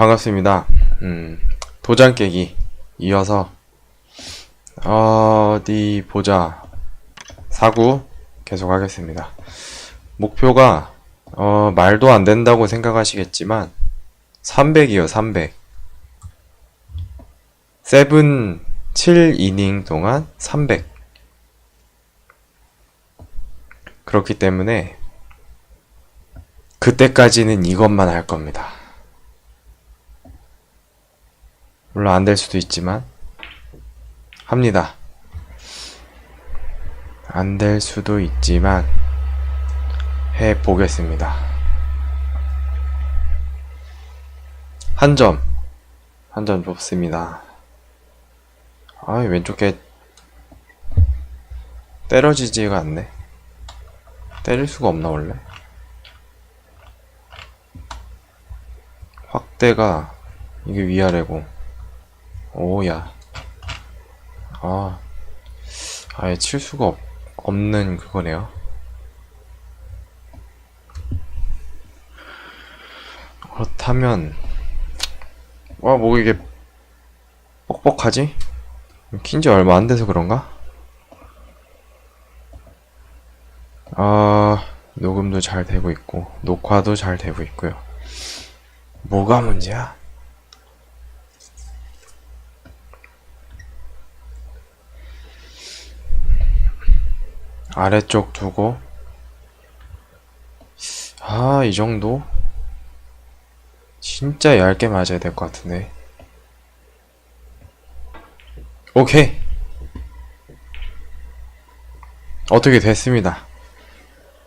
반갑습니다. 음, 도장 깨기 이어서 어디 보자 사구 계속 하겠습니다. 목표가 어, 말도 안 된다고 생각하시겠지만 300이요 300 세븐 7이닝 동안 300 그렇기 때문에 그때까지는 이것만 할 겁니다. 물론 안 될 수도 있지만 합니다. 안 될 수도 있지만 해 보겠습니다. 한 점. 한 점 좁습니다. 아, 왼쪽에 때려지지가 않네. 때릴 수가 없나 원래? 확대가 이게 위아래고 오야 아 아예 칠 수가 없, 없는 그거네요 그렇다면 와 뭐 이게 뻑뻑하지? 킨지 얼마 안 돼서 그런가? 아 녹음도 잘 되고 있고 녹화도 잘 되고 있고요 뭐가 문제야? 아래쪽 두고 아, 이 정도? 진짜 얇게 맞아야 될 것 같은데. 오케이. 어떻게 됐습니다.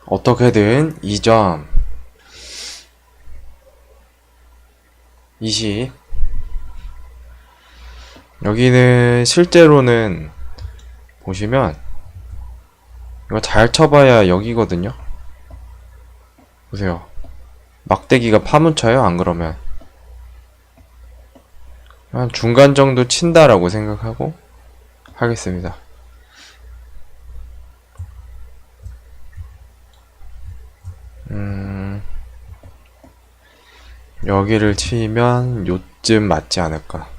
어떻게든 2점 20 여기는 실제로는 보시면 이거 잘 쳐봐야 여기거든요. 보세요. 막대기가 파묻혀요, 안 그러면. 한 중간 정도 친다라고 생각하고 하겠습니다. 음, 여기를 치면 요쯤 맞지 않을까.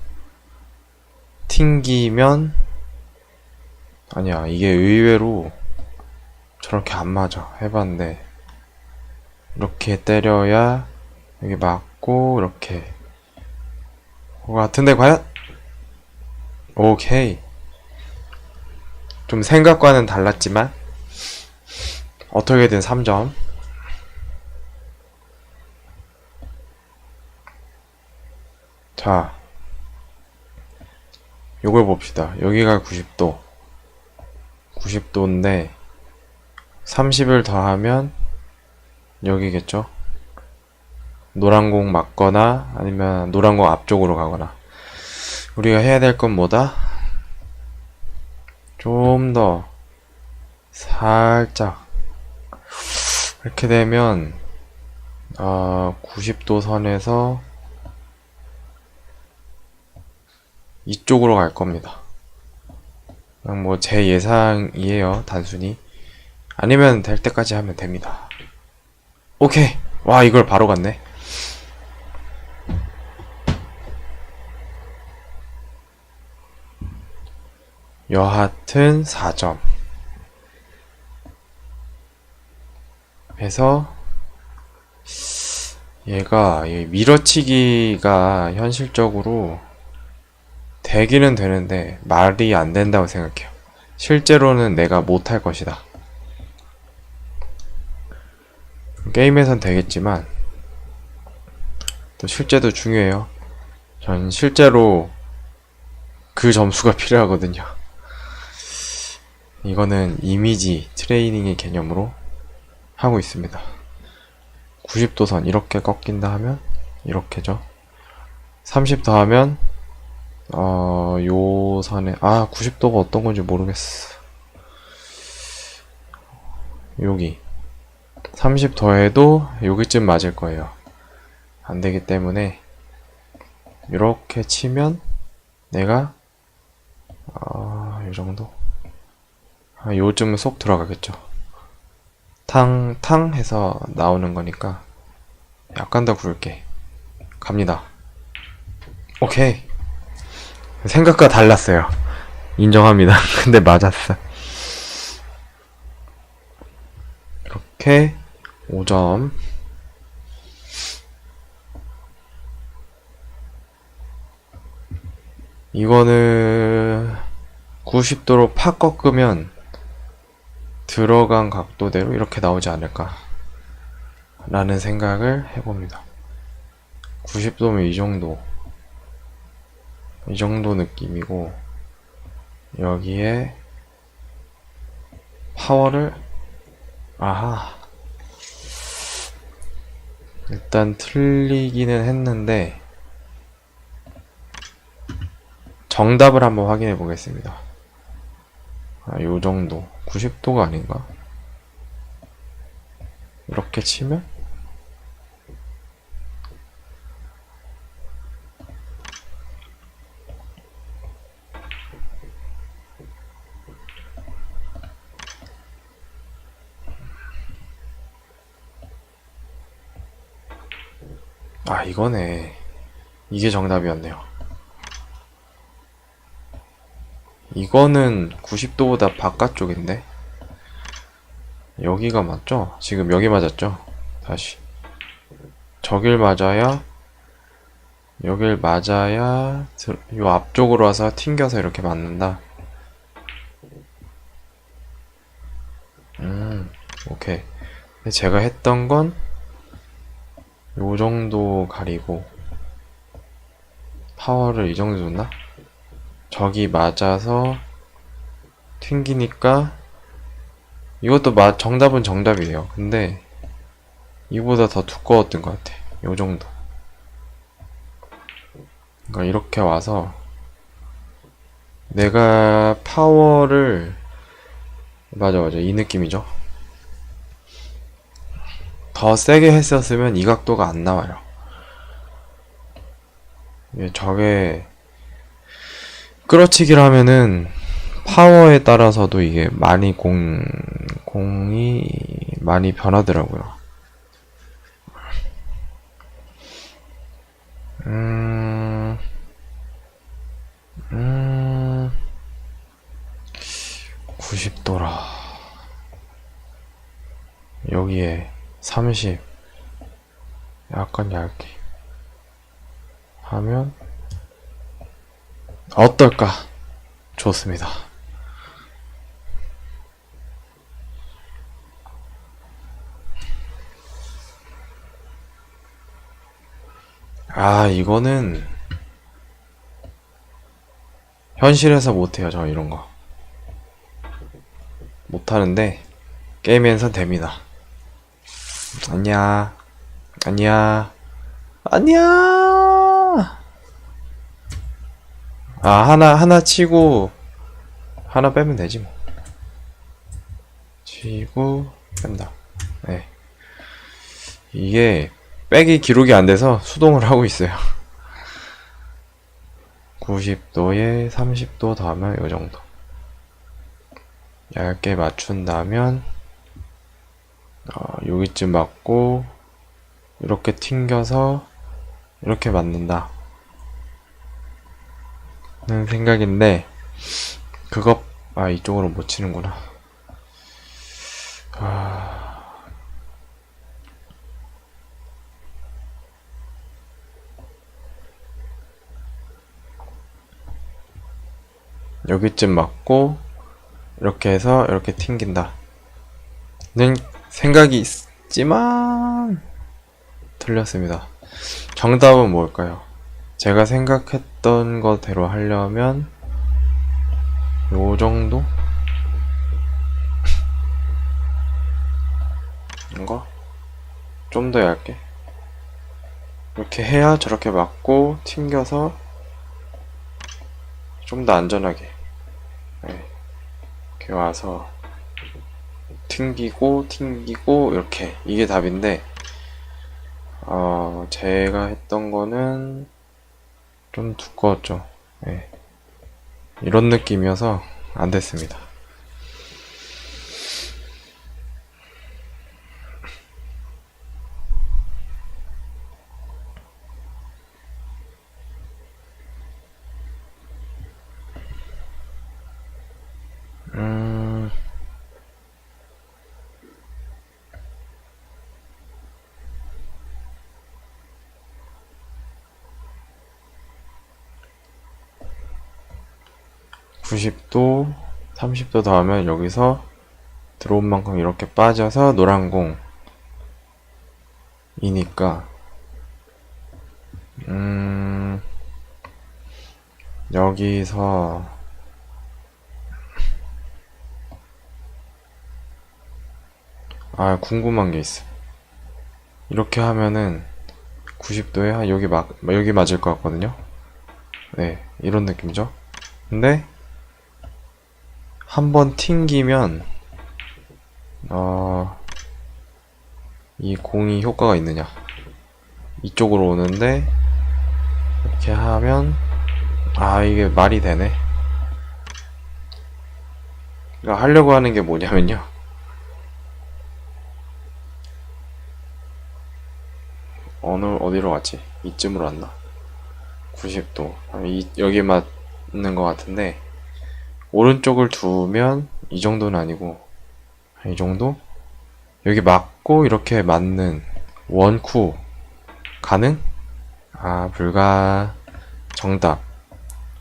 튕기면, 아니야, 이게 의외로 저렇게 안 맞아. 해봤는데. 이렇게 때려야 여기 맞고 이렇게 오 같은데 과연? 오케이 좀 생각과는 달랐지만 어떻게든 3점 자 요걸 봅시다 여기가 90도 90도인데 30을 더하면 여기겠죠? 노란 공 맞거나 아니면 노란 공 앞쪽으로 가거나 우리가 해야 될 건 뭐다? 좀 더 살짝 이렇게 되면 어, 90도 선에서 이쪽으로 갈 겁니다. 그냥 뭐 제 예상이에요, 단순히. 아니면 될 때까지 하면 됩니다. 오케이. 와, 이걸 바로 갔네. 여하튼 4점. 해서 얘가 이 밀어치기가 현실적으로 되기는 되는데 말이 안 된다고 생각해요. 실제로는 내가 못할 것이다. 게임에선 되겠지만 또 실제도 중요해요. 전 실제로 그 점수가 필요하거든요. 이거는 이미지 트레이닝의 개념으로 하고 있습니다. 90도 선 이렇게 꺾인다 하면 이렇게죠. 30 더하면 어, 요 선에 아 90도가 어떤 건지 모르겠어. 여기 30 더해도 여기쯤 맞을 거예요. 안 되기 때문에 이렇게 치면 내가 아, 이 정도 아, 요쯤은 쏙 들어가겠죠. 탕, 탕 해서 나오는 거니까 약간 더 굵게 갑니다. 오케이. 생각과 달랐어요. 인정합니다. 근데 맞았어. 이렇게 5점. 이거는 90도로 팍 꺾으면 들어간 각도대로 이렇게 나오지 않을까 라는 생각을 해봅니다. 90도면 이 정도 이 정도 느낌이고 여기에 파워를 아하 일단 틀리기는 했는데 정답을 한번 확인해 보겠습니다. 아, 요 정도 90도가 아닌가? 이렇게 치면 아, 이거네. 이게 정답이었네요. 이거는 90도보다 바깥쪽인데? 여기가 맞죠? 지금 여기 맞았죠? 다시. 저길 맞아야, 여길 맞아야, 들- 요 앞쪽으로 와서 튕겨서 이렇게 맞는다. 음, 오케이. 제가 했던 건, 요 정도 가리고 파워를 이 정도 줬나? 저기 맞아서 튕기니까 이것도 마, 정답은 정답이에요. 근데 이보다 더 두꺼웠던 것 같아. 요 정도. 그러니까 이렇게 와서 내가 파워를 맞아 맞아 이 느낌이죠. 더 세게 했었으면 이 각도가 안 나와요. 저게 끌어치기를 하면은 파워에 따라서도 이게 많이 공, 공이 많이 변하더라고요. 음, 음, 90도라. 여기에 30 약간 얇게 하면 어떨까? 좋습니다. 아, 이거는 현실에서 못해요, 저 이런 거. 못하는데 게임에선 됩니다. 아니야. 아니야. 아니야. 아, 하나, 하나 치고, 하나 빼면 되지, 뭐. 치고, 뺀다. 네. 이게, 빼기 기록이 안 돼서 수동을 하고 있어요. 90도에 30도 더하면 요 정도. 얇게 맞춘다면, 어, 여기쯤 맞고, 이렇게 튕겨서, 이렇게 맞는다. 는 생각인데, 그것, 아, 이쪽으로 못 치는구나. 아, 여기쯤 맞고, 이렇게 해서 이렇게 튕긴다. 는 생각이 있지만, 틀렸습니다. 정답은 뭘까요? 제가 생각했던 거대로 하려면 요 정도? 이거? 좀 더 얇게 이렇게 해야 저렇게 맞고 튕겨서 좀 더 안전하게 네. 이렇게 와서 튕기고 튕기고 이렇게 이게 답인데 어, 제가 했던 거는 좀 두꺼웠죠. 예. 이런 느낌이어서 안 됐습니다. 90도, 30도 더하면 여기서 들어온 만큼 이렇게 빠져서 노란 공이니까 음 여기서 아 궁금한 게 있어. 이렇게 하면은 90도에 한 여기 막 여기 맞을 것 같거든요? 네 이런 느낌이죠? 근데 한번 튕기면 어, 이 공이 효과가 있느냐. 이쪽으로 오는데 이렇게 하면 아 이게 말이 되네. 그러니까 하려고 하는 게 뭐냐면요. 어느 어디로 갔지? 이쯤으로 왔나? 90도. 이, 여기 맞는 것 같은데 오른쪽을 두면 이 정도는 아니고 이 정도? 여기 맞고 이렇게 맞는 원쿠 가능? 아 불가 정답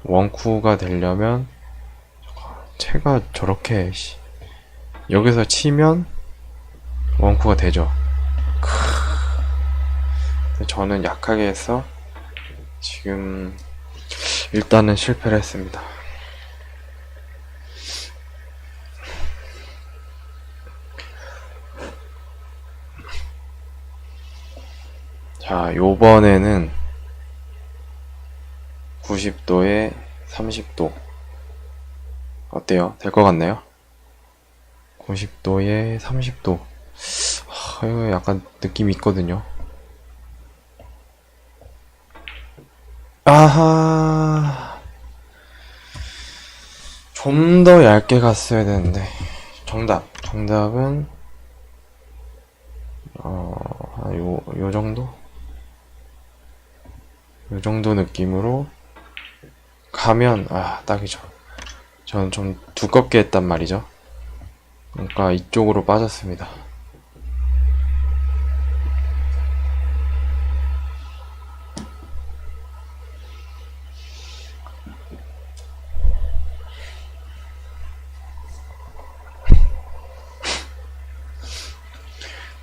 원쿠가 되려면 채가 저렇게 씨. 여기서 치면 원쿠가 되죠 크. 저는 약하게 해서 지금 일단은 실패를 했습니다 자, 요번에는 90도에 30도. 어때요? 될 것 같나요? 90도에 30도. 하, 이거 약간 느낌이 있거든요. 아하. 좀 더 얇게 갔어야 되는데. 정답. 정답은, 어, 아, 요, 요 정도? 요 정도 느낌으로 가면 아 딱이죠. 저는 좀 두껍게 했단 말이죠. 그러니까 이쪽으로 빠졌습니다.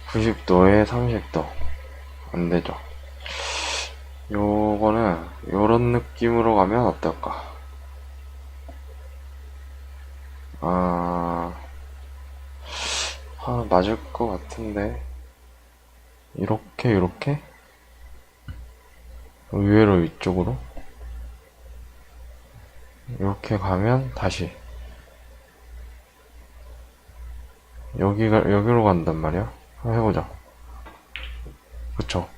(90도에) (30도) 안 되죠. 요거는 요런 느낌으로 가면 어떨까? 아, 아 맞을 것 같은데 이렇게 이렇게 의외로 위쪽으로 이렇게 가면 다시 여기가 여기로 간단 말이야. 해보자. 그쵸?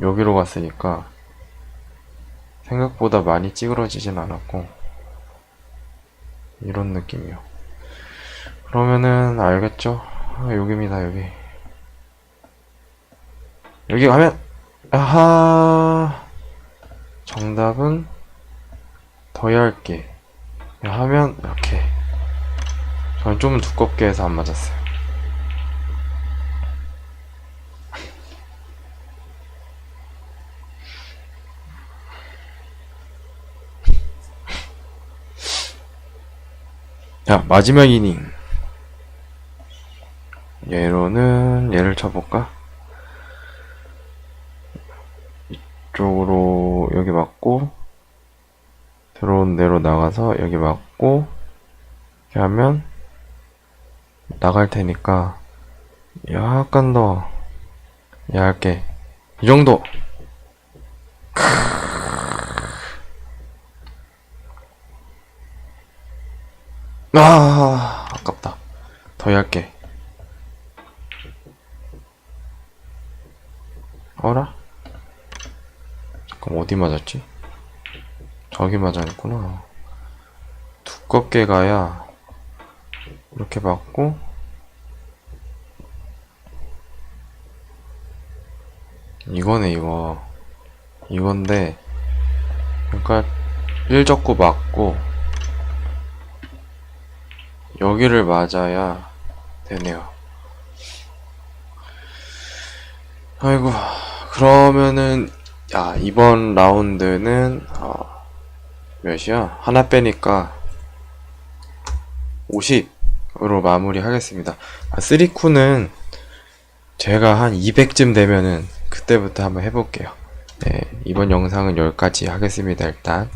여기로 갔으니까 생각보다 많이 찌그러지진 않았고 이런 느낌이요. 그러면은 알겠죠? 아, 여기입니다 여기. 여기 가면 아하 정답은 더 얇게 하면 이렇게 저는 좀 두껍게 해서 안 맞았어요. 자, 마지막 이닝. 얘로는 얘를 쳐볼까? 이쪽으로 여기 맞고 들어온 대로 나가서 여기 맞고 이렇게 하면 나갈 테니까 약간 더 얇게 이 정도 아, 아깝다. 더 얇게. 어라? 잠깐 어디 맞았지? 저기 맞았구나. 두껍게 가야 이렇게 맞고 이거네 이거 이건데 그러니까 일적구 맞고 여기를 맞아야 되네요. 아이고, 그러면은, 야, 이번 라운드는, 어, 몇이야? 하나 빼니까 50으로 마무리 하겠습니다. 아, 3쿠는 제가 한 200쯤 되면은 그때부터 한번 해볼게요. 네, 이번 영상은 여기까지 하겠습니다, 일단.